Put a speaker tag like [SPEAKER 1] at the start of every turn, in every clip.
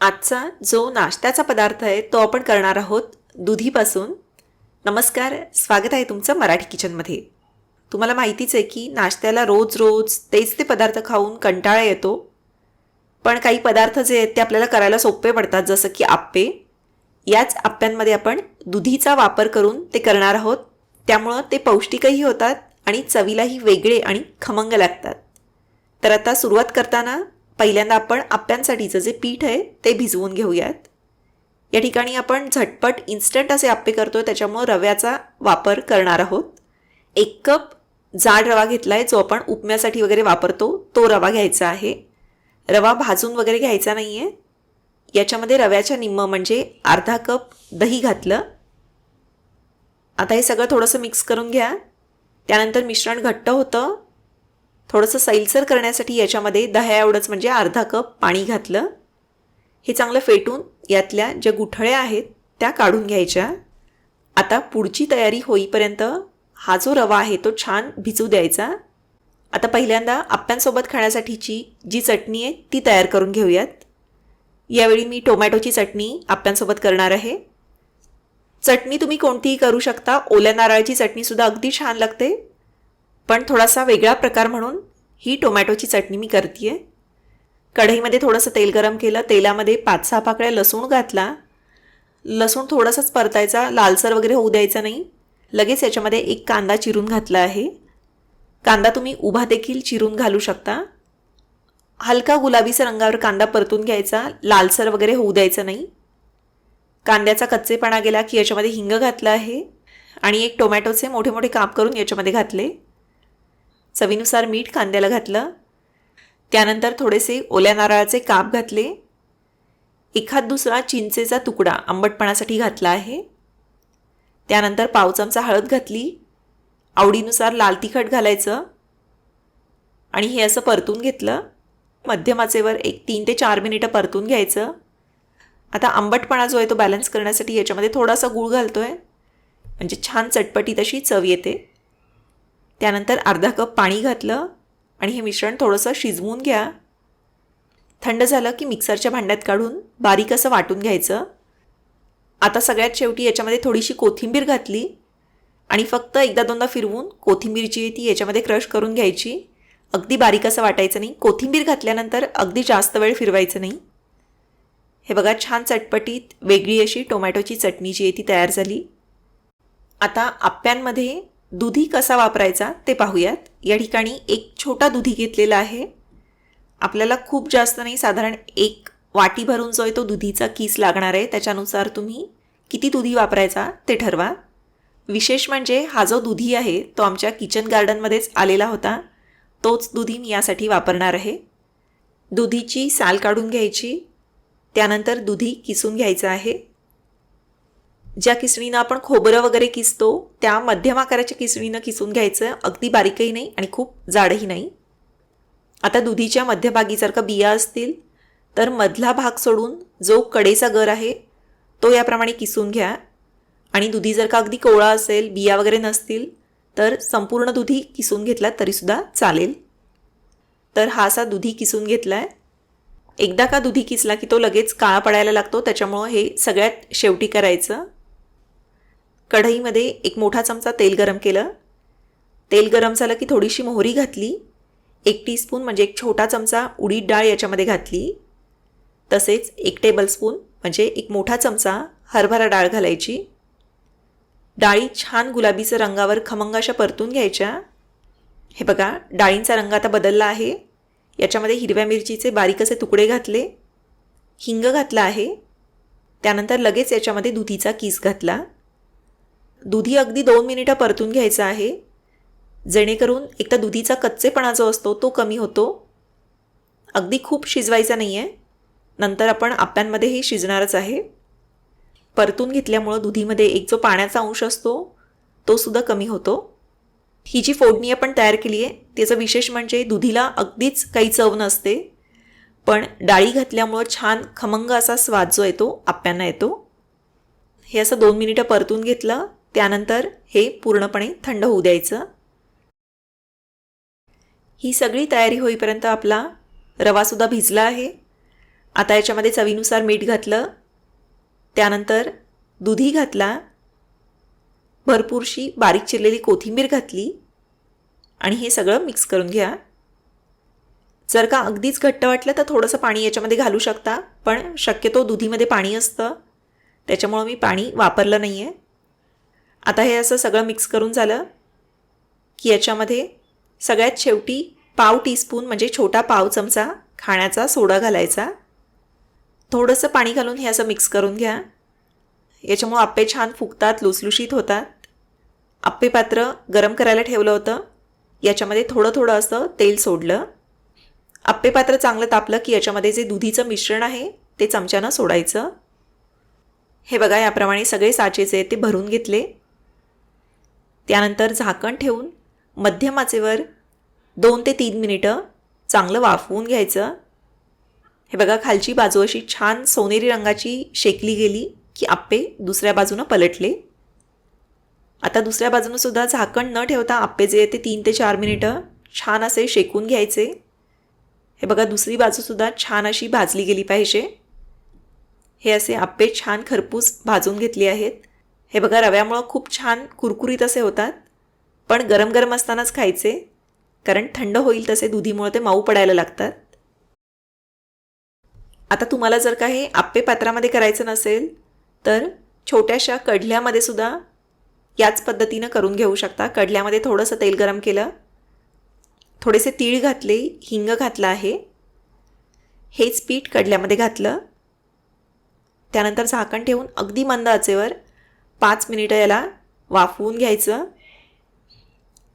[SPEAKER 1] आजचा जो नाश्त्याचा पदार्थ आहे तो आपण करणार आहोत दुधीपासून. नमस्कार स्वागत आहे तुमचं मराठी किचनमध्ये. तुम्हाला माहितीच आहे की नाश्त्याला रोज रोज तेच ते पदार्थ खाऊन कंटाळा येतो. पण काही पदार्थ जे आहेत ते आपल्याला करायला सोपे पडतात जसं की आप्पे. याच आप्प्यांमध्ये आपण दुधीचा वापर करून ते करणार आहोत. त्यामुळं ते पौष्टिकही होतात आणि चवीलाही वेगळे आणि खमंग लागतात. तर आता सुरुवात करताना पहिल्यांदा आपण आप्यांसाठीचं जे पीठ आहे ते भिजवून घेऊयात. या ठिकाणी आपण झटपट इन्स्टंट असे आप्पे करतो त्याच्यामुळं रव्याचा वापर करणार आहोत. एक कप जाड रवा घेतला आहे जो आपण उपम्यासाठी वगैरे वापरतो तो रवा घ्यायचा आहे. रवा भाजून वगैरे घ्यायचा नाही आहे याच्यामध्ये रव्याच्या निम्म म्हणजे अर्धा कप दही घातलं. आता हे सगळं थोडंसं मिक्स करून घ्या. त्यानंतर मिश्रण घट्ट होतं. थोडंसं सैलसर करण्यासाठी याच्यामध्ये दह्या एवढंच म्हणजे अर्धा कप पाणी घातलं. हे चांगलं फेटून यातल्या ज्या गुठळ्या आहेत त्या काढून घ्यायच्या. आता पुढची तयारी होईपर्यंत हा जो रवा आहे तो छान भिजू द्यायचा. आता पहिल्यांदा आप्प्यांसोबत खाण्यासाठीची जी चटणी आहे ती तयार करून घेऊयात. यावेळी मी टोमॅटोची चटणी आप्प्यांसोबत करणार आहे. चटणी तुम्ही कोणतीही करू शकता. ओल्या नारळाची चटणीसुद्धा अगदी छान लागते. पण थोडासा वेगळा प्रकार म्हणून ही टोमॅटोची चटणी मी करते आहे कढईमध्ये थोडंसं तेल गरम केलं तेलामध्ये पाच सहा पाकळ्या लसूण घातला. लसूण थोडासाच परतायचा लालसर वगैरे होऊ द्यायचा नाही. लगेच याच्यामध्ये एक कांदा चिरून घातला आहे. कांदा तुम्ही उभा देखील चिरून घालू शकता. हलका गुलाबीचा रंगावर कांदा परतून घ्यायचा लालसर वगैरे होऊ द्यायचं नाही. कांद्याचा कच्चेपणा गेला की याच्यामध्ये हिंग घातला आहे. आणि एक टोमॅटोचे मोठे मोठे काप करून याच्यामध्ये घातले. चवीनुसार मीठ कांद्याला घातलं. त्यानंतर थोडेसे ओल्या नारळाचे काप घातले. एखाद दुसरा चिंचेचा तुकडा आंबटपणासाठी घातला आहे. त्यानंतर पाव चमचा हळद घातली. आवडीनुसार लाल तिखट घालायचं. आणि हे असं परतून घेतलं. मध्यमाचेवर एक तीन ते चार मिनिटं परतून घ्यायचं. आता आंबटपणा जो आहे तो बॅलन्स करण्यासाठी याच्यामध्ये थोडासा गूळ घालतो आहे म्हणजे छान चटपटी तशी चव येते. त्यानंतर अर्धा कप पाणी घातलं आणि हे मिश्रण थोडंसं शिजवून घ्या. थंड झालं की मिक्सरच्या भांड्यात काढून बारीक असं वाटून घ्यायचं. आता सगळ्यात शेवटी याच्यामध्ये थोडीशी कोथिंबीर घातली आणि फक्त एकदा दोनदा फिरवून कोथिंबीर जी आहे ती याच्यामध्ये क्रश करून घ्यायची. अगदी बारीक असं वाटायचं नाही. कोथिंबीर घातल्यानंतर अगदी जास्त वेळ फिरवायचं नाही. हे बघा छान चटपटीत वेगळी अशी टोमॅटोची चटणी जी आहे ती तयार झाली. आता आप्यांमध्ये दुधी कसा वापरायचा ते पाहूयात. या ठिकाणी एक छोटा दुधी घेतलेला आहे. आपल्याला खूप जास्त नाही साधारण एक वाटी भरून जो आहे तो दुधीचा किस लागणार आहे. त्याच्यानुसार तुम्ही किती दुधी वापरायचा ते ठरवा. विशेष म्हणजे हा जो दुधी आहे तो आमच्या किचन गार्डनमध्येच आलेला होता. तोच दुधी मी यासाठी वापरणार आहे. दुधीची साल काढून घ्यायची. त्यानंतर दुधी किसून घ्यायचं आहे. ज्या किसणीनं आपण खोबरं वगैरे किसतो त्या मध्यम आकाराच्या किसणीनं किसून घ्यायचं. अगदी बारीकही नाही आणि खूप जाडही नाही. आता दुधीच्या मध्यभागी जर का बिया असतील तर मधला भाग सोडून जो कडेचा गर आहे तो याप्रमाणे किसून घ्या. आणि दुधी जर का अगदी कोवळा असेल बिया वगैरे नसतील तर संपूर्ण दुधी किसून घेतला तरीसुद्धा चालेल. तर हा असा दुधी किसून घेतला आहे एकदा का दुधी किसला की तो लगेच काळा पडायला लागतो त्याच्यामुळं हे सगळ्यात शेवटी करायचं. कढईमध्ये एक मोठा चमचा तेल गरम केलं. तेल गरम झालं की थोडीशी मोहरी घातली. एक टीस्पून म्हणजे एक छोटा चमचा उडीद डाळ याच्यामध्ये घातली. तसेच एक टेबलस्पून म्हणजे एक मोठा चमचा हरभरा डाळ घालायची. डाळी छान गुलाबीचं रंगावर खमंग अशा परतून घ्यायच्या. हे बघा डाळींचा रंग आता बदलला आहे. याच्यामध्ये हिरव्या मिरचीचे बारीक असे तुकडे घातले. हिंग घातला आहे. त्यानंतर लगेच याच्यामध्ये दुधीचा किस घातला. दुधी अगदी दोन मिनिटं परतून घ्यायचं आहे. जेणेकरून एक तर दुधीचा कच्चेपणा जो असतो तो कमी होतो. अगदी खूप शिजवायचा नाही आहे नंतर आपण आप्यांमध्येही शिजणारच आहे. परतून घेतल्यामुळं दुधीमध्ये एक जो पाण्याचा अंश असतो तो सुद्धा कमी होतो. ही जी फोडणी आपण तयार केली आहे त्याचं विशेष म्हणजे दुधीला अगदीच काही चव नसते. पण डाळी घातल्यामुळं छान खमंग असा स्वाद जो येतो आप्यांना येतो. हे असं दोन मिनिटं परतून घेतलं त्यानंतर हे पूर्णपणे थंड होऊ द्यायचं. ही सगळी तयारी होईपर्यंत आपला रवासुद्धा भिजला आहे. आता याच्यामध्ये चवीनुसार मीठ घातलं. त्यानंतर दुधी घातला. भरपूरशी बारीक चिरलेली कोथिंबीर घातली. आणि हे सगळं मिक्स करून घ्या. जर का अगदीच घट्ट वाटलं तर थोडंसं पाणी याच्यामध्ये घालू शकता पण शक्यतो दुधीमध्ये पाणी असतं. त्याच्यामुळं मी पाणी वापरलं नाही आहे आता हे असं सगळं मिक्स करून झालं की याच्यामध्ये सगळ्यात शेवटी पाव टीस्पून म्हणजे छोटा पाव चमचा खाण्याचा सोडा घालायचा. थोडंसं पाणी घालून हे असं मिक्स करून घ्या. याच्यामुळं आप्पे छान फुगतात लुसलुशीत होतात. आप्पे पात्र गरम करायला ठेवलं होतं. याच्यामध्ये थोडं थोडं असं तेल सोडलं. आप्पे पात्र चांगलं तापलं की याच्यामध्ये जे दुधीचं मिश्रण आहे ते चमच्यानं सोडायचं. हे बघा याप्रमाणे सगळे साचेचे आहेत ते भरून घेतले. त्यानंतर झाकण ठेवून मध्यम आचेवर दोन ते तीन मिनिटं चांगलं वाफवून घ्यायचं. हे बघा खालची बाजू अशी छान सोनेरी रंगाची शेकली गेली की आप्पे दुसऱ्या बाजूनं पलटले. आता दुसऱ्या बाजूनं सुद्धा झाकण न ठेवता आप्पे जे ते तीन ते चार मिनिटं छान असे शेकून घ्यायचे. हे बघा दुसरी बाजूसुद्धा छान अशी भाजली गेली पाहिजे. हे असे आप्पे छान खरपूस भाजून घेतले आहेत. हे बघा रव्यामुळं खूप छान कुरकुरीत असे होतात पण गरम गरम असतानाच खायचे कारण थंड होईल तसे दुधीमुळे ते मऊ पडायला लागतात. आता तुम्हाला जर का हे आप्पे पात्रामध्ये करायचं नसेल तर छोट्याशा कढल्यामध्ये सुद्धा याच पद्धतीनं करून घेऊ शकता. कढल्यामध्ये थोडंसं तेल गरम केलं थोडेसे तीळ घातले हिंग घातलं आहे हेच पीठ कढल्यामध्ये घातलं त्यानंतर झाकण ठेवून अगदी मंद आचेवर पाच मिनिटं याला वाफवून घ्यायचं.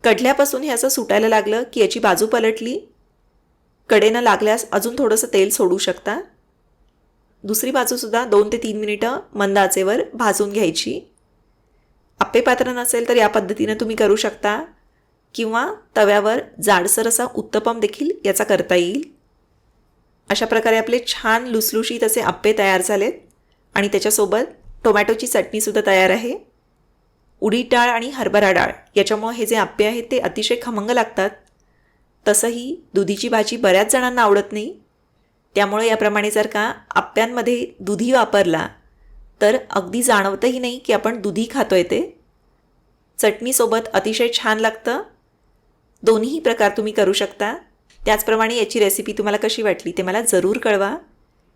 [SPEAKER 1] कढल्यापासून हे असं सुटायला लागलं की याची बाजू पलटली. कडेनं लागल्यास अजून थोडंसं तेल सोडू शकता. दुसरी बाजूसुद्धा दोन ते तीन मिनिटं मंद आचेवर भाजून घ्यायची. आप्पे पात्र नसेल तर या पद्धतीनं तुम्ही करू शकता. किंवा तव्यावर जाडसर असा उत्तपम देखील याचा करता येईल. अशा प्रकारे आपले छान लुसलुशीत असे आप्पे तयार झालेत. आणि त्याच्यासोबत टोमॅटोची चटणीसुद्धा तयार आहे. उडीद डाळ आणि हरभरा डाळ याच्यामुळं हे जे आप्पे आहेत ते अतिशय खमंग लागतात. तसंही दुधीची भाजी बऱ्याच जणांना आवडत नाही. त्यामुळे याप्रमाणे जर का आप्प्यांमध्ये दुधी वापरला तर अगदी जाणवतही नाही की आपण दुधी खातो आहे ते. चटणीसोबत अतिशय छान लागतं. दोन्हीही प्रकार तुम्ही करू शकता. त्याचप्रमाणे याची रेसिपी तुम्हाला कशी वाटली ते मला जरूर कळवा.